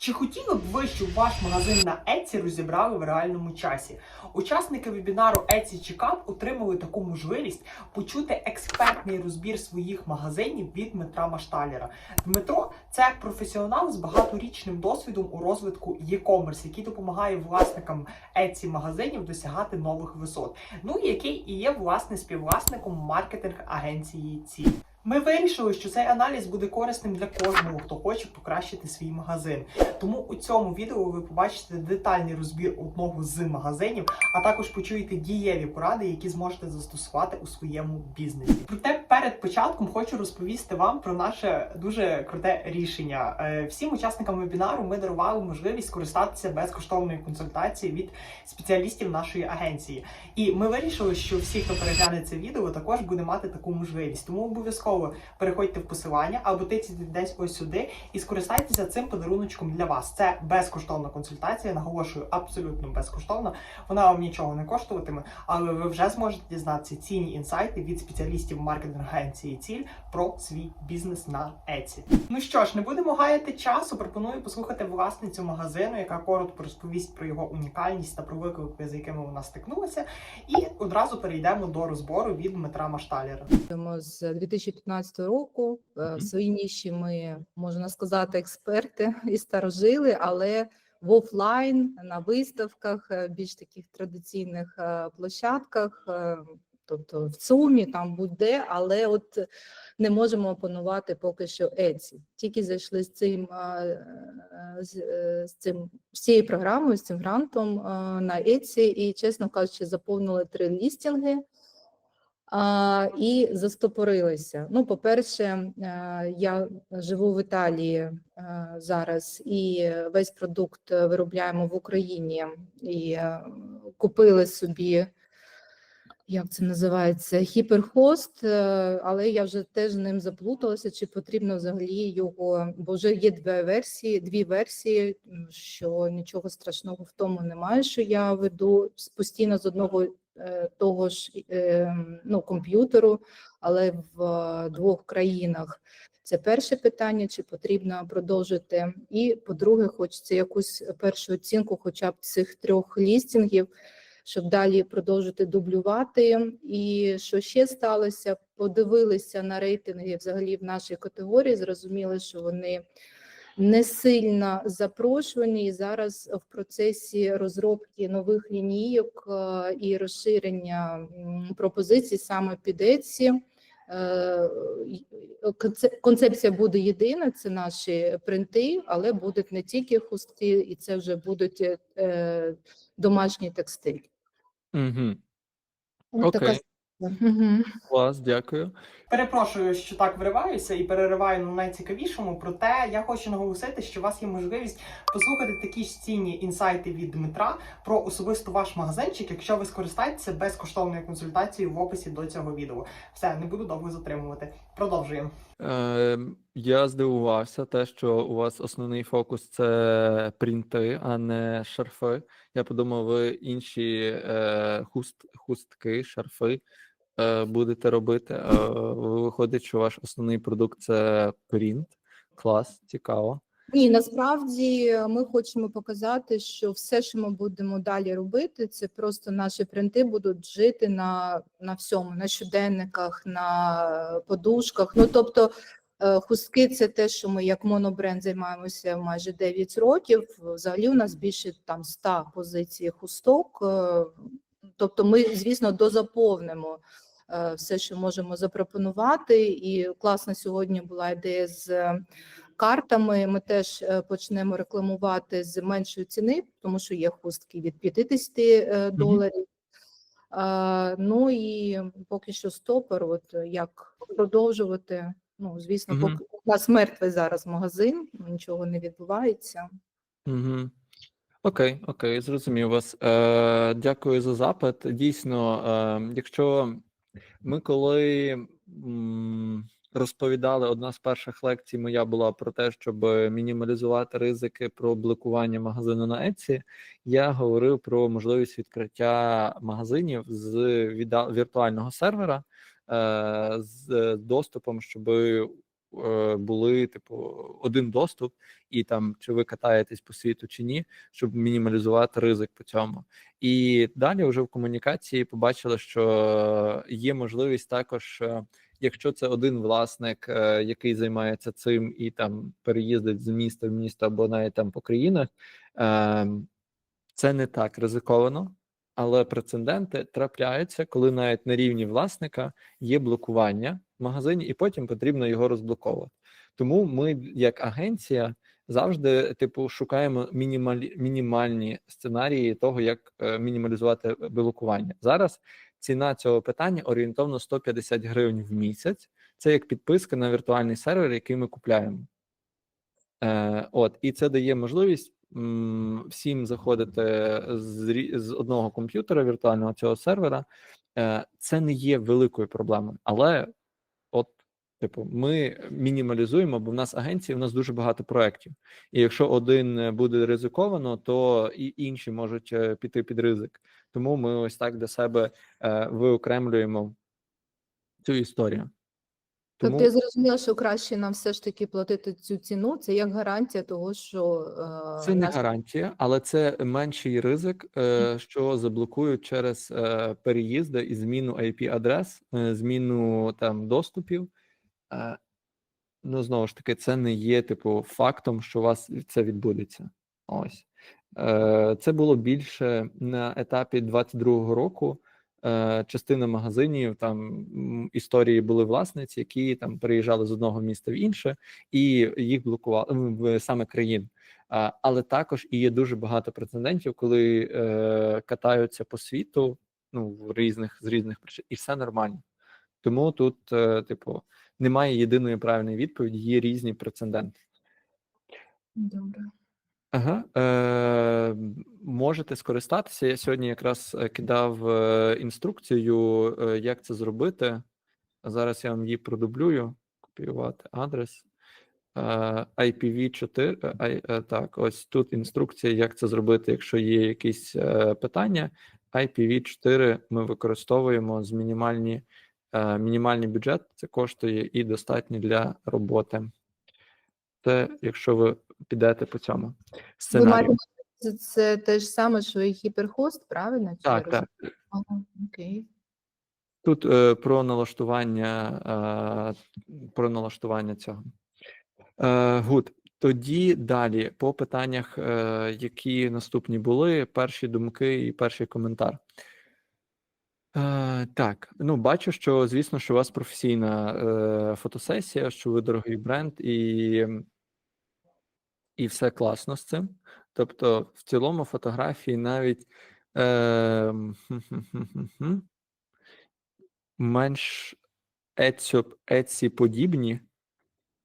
Чи хотіли б ви, щоб ваш магазин на Etsy розібрали в реальному часі? Учасники вебінару Etsy Checkup отримали таку можливість почути експертний розбір своїх магазинів від Дмитра Машталєра. Дмитро це професіонал з багаторічним досвідом у розвитку e-commerce, який допомагає власникам Etsy магазинів досягати нових висот. Ну і який і є власне співвласником маркетинг агенції Ціль. Ми вирішили, що цей аналіз буде корисним для кожного, хто хоче покращити свій магазин. Тому у цьому відео ви побачите детальний розбір одного з магазинів, а також почуєте дієві поради, які зможете застосувати у своєму бізнесі. Проте перед початком хочу розповісти вам про наше дуже круте рішення. Е, Всім учасникам вебінару ми дарували можливість скористатися безкоштовною консультацією від спеціалістів нашої агенції. І ми вирішили, що всі, хто перегляне це відео, також буде мати таку можливість. Тому обов'язково переходьте в посилання або тицяйте десь ось сюди і скористайтеся цим подаруночком для вас. Це безкоштовна консультація. Наголошую, абсолютно безкоштовна. Вона вам нічого не коштуватиме, але ви вже зможете дізнатися цінні інсайти від спеціалістів маркетинг агенції ціль про свій бізнес на Etsy. Ну що ж, не будемо гаяти часу. Пропоную послухати власницю магазину, яка коротко розповість про його унікальність та про виклики, з якими вона стикнулася. І одразу перейдемо до розбору від Дмитра Машталєра. З 2015 року. Е, В своїй ніші ми можна сказати експерти і старожили, але в офлайн на виставках, е, більш таких традиційних е, площадках, е, тобто в ЦУМі, там будь-де, але от не можемо опанувати поки що Etsy. Тільки зайшли з цим е, е, з, е, з цим з цією програмою, з цим грантом е, на Etsy, і чесно кажучи, заповнили три лістінги. І застопорилися. Ну, по-перше, е, я живу в Італії е, зараз, і весь продукт виробляємо в Україні. І е, купили собі, як це називається, гіперхост, е, але я вже теж ним заплуталася, чи потрібно взагалі його, бо вже є дві версії, дві версії, що нічого страшного в тому немає, що я веду постійно з одного того ж е, ну, комп'ютеру, але в е, двох країнах. Це перше питання, чи потрібно продовжити. І по-друге, хочеться якусь першу оцінку, хоча б цих трьох лістінгів, щоб далі продовжити дублювати. І що ще сталося? Подивилися на рейтинги взагалі в нашій категорії, зрозуміли, що вони не сильно запрошувані і зараз в процесі розробки нових лінійок е, і розширення пропозицій саме під. Е, конце- Концепція буде єдина, це наші принти, але будуть не тільки хустки, і це вже будуть е, домашній текстиль. Угу. Така Окей. Клас, дякую. Перепрошую, що так вириваюся і перериваю на найцікавішому. Проте я хочу наголосити, що у вас є можливість послухати такі ж цінні інсайти від Дмитра про особисто ваш магазинчик, якщо ви скористаєтеся безкоштовною консультацією в описі до цього відео. Все, не буду довго затримувати. Продовжуємо. Е, я здивувався, те, що у вас основний фокус це принти, а не шарфи. Я подумав, ви інші е, хуст, хустки, шарфи будете робити. Е, виходить, що ваш основний продукт це принт. Клас, цікаво. Ні, насправді ми хочемо показати, що все, що ми будемо далі робити, це просто наші принти будуть жити на, на всьому, на щоденниках, на подушках. Ну тобто е, хустки це те, що ми як монобренд займаємося майже 9 років. Взагалі у нас більше там 100 позицій хусток. е, Тобто, ми, звісно, дозаповнимо е, все, що можемо запропонувати. І класна сьогодні була ідея з е, картами. Ми теж е, почнемо рекламувати з меншої ціни, тому що є хустки від 50 е, доларів. Ну і поки що стопор, от е, як продовжувати. Ну, звісно, Мгм. поки у нас мертвий зараз магазин, нічого не відбувається. Угу. Окей, окей, зрозумів вас. Е, дякую за запит. Дійсно, е, якщо ми коли розповідали, одна з перших лекцій моя була про те, щоб мінімалізувати ризики про блокування магазину на Etsy, я говорив про можливість відкриття магазинів з віртуального сервера е, з доступом, щоб е, були типу один доступ, і там чи ви катаєтесь по світу чи ні, щоб мінімалізувати ризик по цьому. І далі вже в комунікації побачили, що є можливість також, е, якщо це один власник, е, який займається цим і там переїздить з міста в місто або навіть там по країнах, е, це не так ризиковано. Але прецеденти трапляються, коли навіть на рівні власника є блокування в магазині, і потім потрібно його розблоковувати. Тому ми, як агенція, завжди типу шукаємо мінімалі, мінімальні сценарії того, як е, мінімалізувати блокування. Зараз ціна цього питання орієнтовно 150 гривень в місяць. Це як підписка на віртуальний сервер, який ми купляємо. Е, от, і це дає можливість всім заходити з, з одного комп'ютера віртуального цього сервера. Е, це не є великою проблемою, але типу, ми мінімалізуємо, бо в нас агенції, в нас дуже багато проєктів. І якщо один е, буде ризиковано, то і інші можуть е, піти під ризик. Тому ми ось так для себе е, виокремлюємо цю історію. Тому Тобто я зрозуміла, що краще нам все ж таки платити цю ціну. Це як гарантія того, що е, це не наш- гарантія, але це менший ризик, е, що заблокують через е, переїзди і зміну IP-адрес, е, зміну там доступів. Е, ну знову ж таки, це не є типу фактом, що у вас це відбудеться. Ось е, це було більше на етапі 22-го року. Е, частина магазинів там історії були власниці, які там переїжджали з одного міста в інше, і їх блокували саме країн. Але також і є дуже багато прецедентів, коли е, катаються по світу, ну в різних з різних причин, і все нормально. Тому тут, е, типу, немає єдиної правильної відповіді, є різні прецеденти. Добре. Ага, е, можете скористатися. Я сьогодні якраз е, кидав е, інструкцію, е, як це зробити. Зараз я вам її продублюю. Копіювати адрес. IPv4. ай- е, так, ось тут інструкція, як це зробити, якщо є якісь е, питання. IPv4 ми використовуємо з мінімальні, мінімальний бюджет. Це коштує і достатньо для роботи. Це якщо ви підете по цьому Ви сценарію. маєте це, це те ж саме, що і гіперхост, правильно? Чи Так, так. Ага, окей. Тут е, про налаштування, е, про налаштування цього. Е, гуд. Тоді далі по питаннях, е, які наступні були, перші думки і перший коментар. Е, так, ну бачу, що звісно, що у вас професійна е, фотосесія, що ви дорогий бренд, і, і все класно з цим. Тобто, в цілому фотографії навіть е, менш Etsy подібні.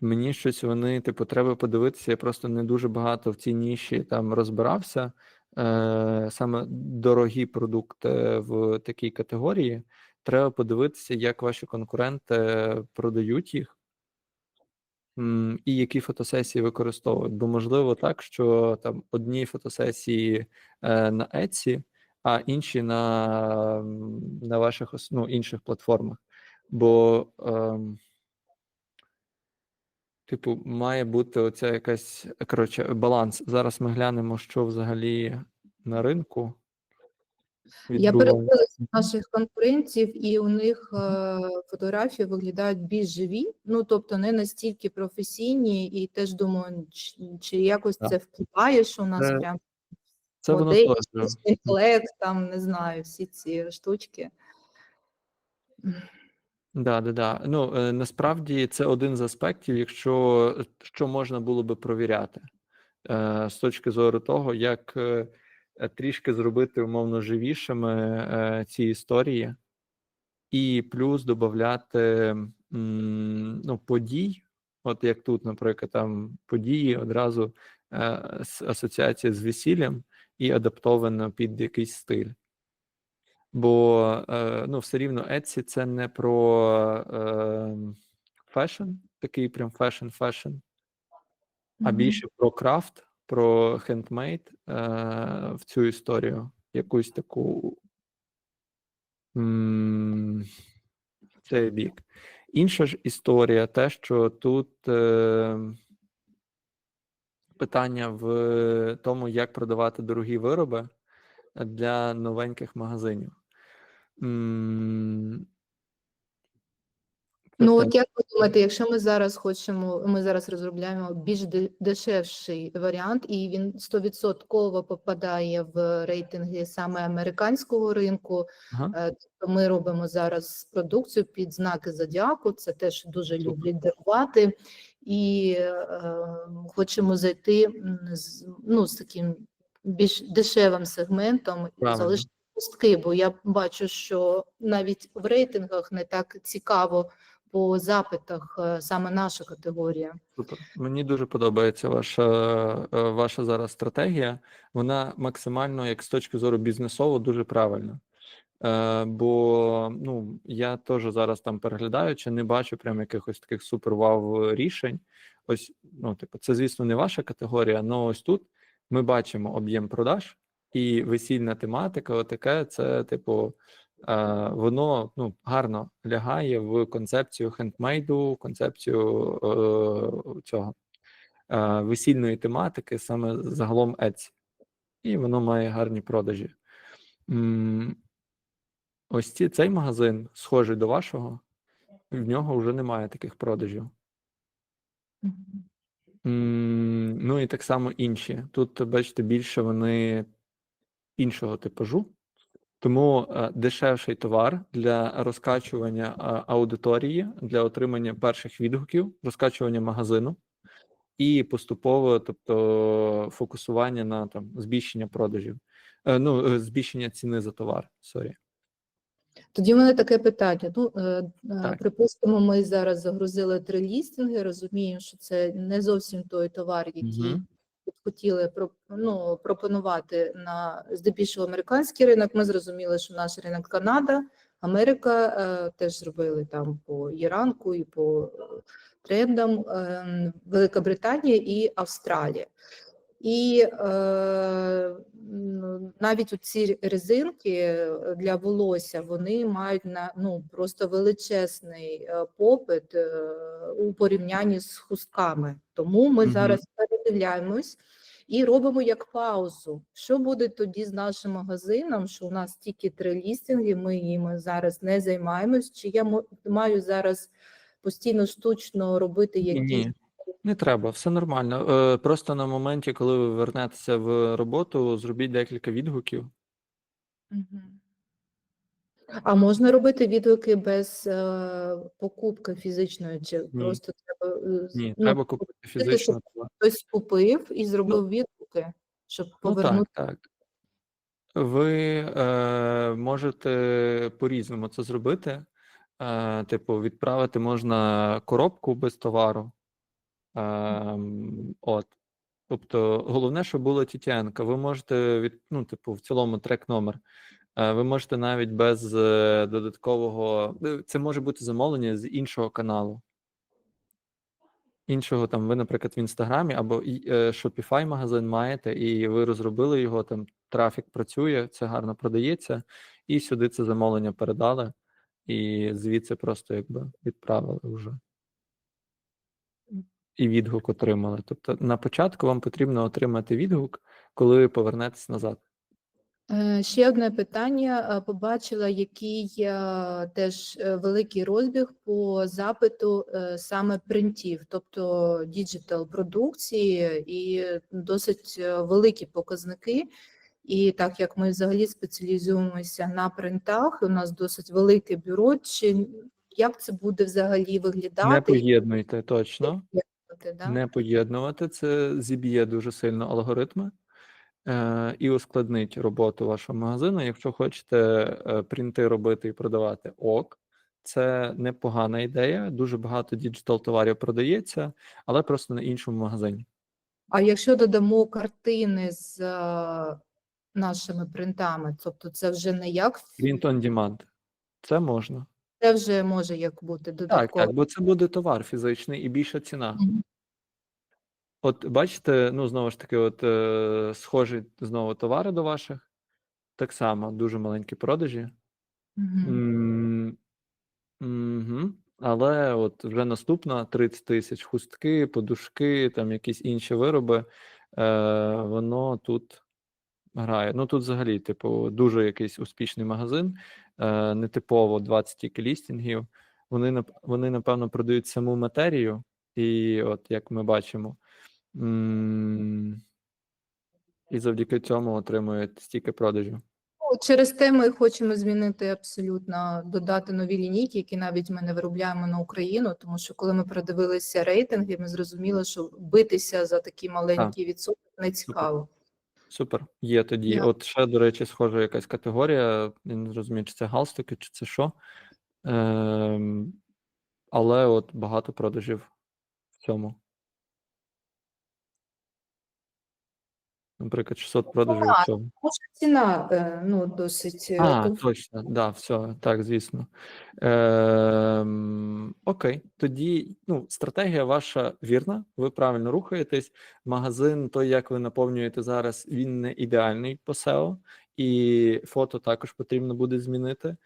Мені щось вони, типу, треба подивитися. Я просто не дуже багато в цій ніші там розбирався. Е, саме дорогі продукти в такій категорії. Треба подивитися, як ваші конкуренти продають їх. І які фотосесії використовують. Бо можливо так, що там одні фотосесії е, на Etsy, а інші на, на ваших ну, інших платформах. Бо, ем, типу, має бути оця якась коротше, баланс. Зараз ми глянемо, що взагалі на ринку. Я передивилася наших конкурентів, і у них е, фотографії виглядають більш живі, ну тобто не настільки професійні, і теж думаю, чи, чи якось Так. це впливає, що у нас Це- прям Це модель, інтелект, там не знаю, всі ці штучки. Да, да, да. Ну е, насправді це один з аспектів, якщо що можна було би провіряти е, з точки зору того, як е, е, трішки зробити умовно живішими е, ці історії, і плюс додати ну, подій. От як тут, наприклад, там події одразу е, асоціація з весіллям і адаптовано під якийсь стиль. Бо е, ну, все рівно Etsy це не про е, фешн, такий прям фешн-фешн, а більше про крафт, про хендмейд е, в цю історію, якусь таку цей бік. Інша ж історія, те, що тут е, питання в тому, як продавати дорогі вироби для новеньких магазинів. М, Ну, от як ви думаєте, якщо ми зараз хочемо, ми зараз розробляємо більш де- дешевший варіант, і він 100% попадає в рейтинги саме американського ринку, Ага. е, ми робимо зараз продукцію під знаки зодіаку, це теж дуже Супер. люблять дарувати, і е, хочемо зайти м, з, ну, з таким більш дешевим сегментом і Правильно. залишити пустки, бо я бачу, що навіть в рейтингах не так цікаво по запитах е, саме наша категорія. Супер. Мені дуже подобається ваша, е, ваша зараз стратегія. Вона максимально, як з точки зору бізнесово, дуже правильна. Е, бо ну, я теж зараз там переглядаю, чи не бачу прям якихось таких супер вау рішень. Ось, ну, типу, це, звісно, не ваша категорія, але ось тут ми бачимо об'єм продаж і весільна тематика, отаке, це, типу, е, воно ну, гарно лягає в концепцію хендмейду, концепцію е, цього е, весільної тематики, саме загалом Etsy. І воно має гарні продажі. М, Ось ці, цей магазин, схожий до вашого, в нього вже немає таких продажів. М, Ну і так само інші. Тут, бачите, більше вони іншого типажу. Тому е, дешевший товар для розкачування а, аудиторії, для отримання перших відгуків, розкачування магазину і поступово, тобто, фокусування на там збільшення продажів, Е, ну, е, збільшення ціни за товар. Сорі. Тоді в мене таке питання. Ну, е, е, Так. припустимо, ми зараз загрузили три лістинги, розуміємо, що це не зовсім той товар, який Мгм. Хотіли ну, пропонувати на здебільшого американський ринок. Ми зрозуміли, що наш ринок Канада, Америка е, теж зробили там по Іранку і по е, трендам е, Велика Британія і Австралія. І е, м, навіть ці резинки е, для волосся вони мають на ну просто величезний е, попит у порівнянні з хустками. Тому ми Мгм. зараз передивляємось і робимо як паузу. Що буде тоді з нашим магазином? Що у нас тільки три лістинги, ми їм зараз не займаємось. Чи я маю зараз постійно штучно робити якісь Ні, не треба, все нормально. Е, Просто на моменті, коли ви вернетеся в роботу, зробіть декілька відгуків. А можна робити відгуки без е, покупки фізичної, чи Ні. просто Ні, ну, треба купити фізично. щоб хтось купив і зробив відгуки, щоб Ну так, повернути. так. Ви е, можете по-різному це зробити. Е, типу, відправити можна коробку без товару. Ем, от. Тобто, головне, щоб була TTN-ка. Ви можете від, ну, типу, в цілому трек номер. Е, Ви можете навіть без е, додаткового. е, Це може бути замовлення з іншого каналу. Іншого там, ви, наприклад, в інстаграмі або е, Shopify магазин маєте, і ви розробили його, там трафік працює, це гарно продається, і сюди це замовлення передали, і звідси просто якби відправили вже. І відгук отримали. Тобто на початку вам потрібно отримати відгук, коли ви повернетесь назад. Е, Ще одне питання. Е, Побачила, який е, теж великий розбіг по запиту саме принтів, тобто діджитал продукції, і досить великі показники. І так як ми взагалі спеціалізуємося на принтах, у нас досить велике бюро. Чи як це буде взагалі виглядати? Не поєднуйте точно. Да? не поєднувати. Це зіб'є дуже сильно алгоритми і ускладнить роботу вашого магазину. Якщо хочете е, принти робити і продавати ок, це непогана ідея. Дуже багато діджитал товарів продається, але просто на іншому магазині. А якщо додамо картини з е, нашими принтами, тобто це вже не як Print on demand. Це можна. це вже може як бути Так, додатково. так, бо це буде товар фізичний і більша ціна. Мгм. От бачите, ну знову ж таки, от е, схожі знову товари до ваших. Так само дуже маленькі продажі. М, мгм. Але от вже наступна 30 тисяч хустки, подушки, там якісь інші вироби, е, воно тут грає. Ну тут взагалі, типу, дуже якийсь успішний магазин, е, нетипово 20 тільки лістінгів. Вони, вони, напевно, продають саму матерію, і от як ми бачимо, м, і завдяки цьому отримують стільки продажів. Ну, Через те ми хочемо змінити абсолютно, додати нові лінійки, які навіть ми не виробляємо на Україну, тому що коли ми продивилися рейтинги, ми зрозуміли, що битися за такий маленький відсоток не цікаво. Супер. Є тоді. Я- От ще, до речі, схожа якась категорія. Я не розумію, чи це галстуки, чи це що. Ем, але от багато продажів в цьому. Наприклад, 600 продажів в. Може, ціна е, ну, досить е, А, комфортна. точно, да, все, так, звісно. Ем, окей, тоді ну, стратегія ваша вірна, ви правильно рухаєтесь. Магазин, той, як ви наповнюєте зараз, він не ідеальний по SEO, і фото також потрібно буде змінити.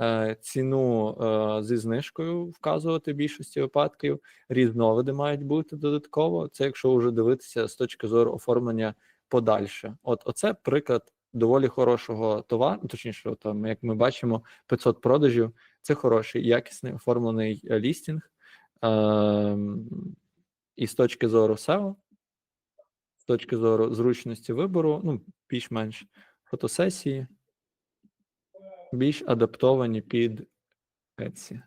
Е, ціну е, зі знижкою вказувати в більшості випадків. Різновиди мають бути додатково. Це якщо вже дивитися з точки зору оформлення подальше. От оце приклад доволі хорошого товару, точніше, там, як ми бачимо, 500 продажів. Це хороший, якісний оформлений е, лістінг. Ем, і з точки зору SEO, з точки зору зручності вибору, ну, більш-менш фотосесії, більш адаптовані під Etsy.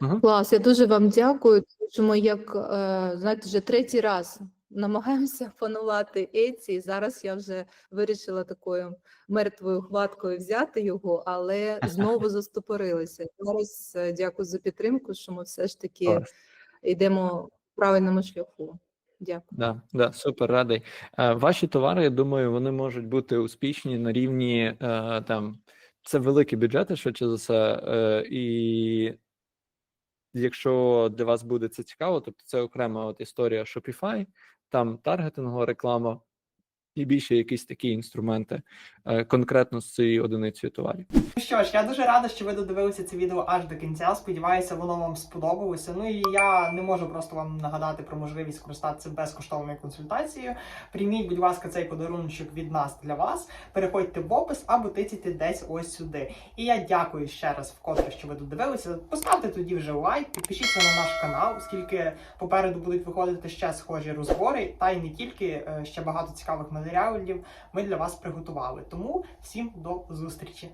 Ага. Клас, я дуже вам дякую. тому що ми як е, знаєте, вже третій раз намагаємося панувати Еці. І зараз я вже вирішила такою мертвою хваткою взяти його, але знову застопорилися. Зараз е, дякую за підтримку, що ми все ж таки Клас. йдемо в правильному шляху. Дякую. Да, да, супер радий. Е, ваші товари, я думаю, вони можуть бути успішні на рівні там. Це великі бюджети, швидше за все, і якщо для вас буде це цікаво, тобто це окрема от історія Shopify, там таргетингова реклама і більше якісь такі інструменти е, конкретно з цією одиницею товарів. Ну що ж, я дуже рада, що ви додивилися це відео аж до кінця. Сподіваюся, воно вам сподобалося. Ну і я не можу просто вам нагадати про можливість скористатися безкоштовною консультацією. Прийміть, будь ласка, цей подарунок від нас для вас. Переходьте в опис або тицяйте десь ось сюди. І я дякую ще раз вкотре, що ви додивилися. Поставте тоді вже лайк, підпишіться на наш канал, оскільки попереду будуть виходити ще схожі розбори, та й не тільки е, ще багато цікавих матеріалів ми для вас приготували. Тому всім до зустрічі!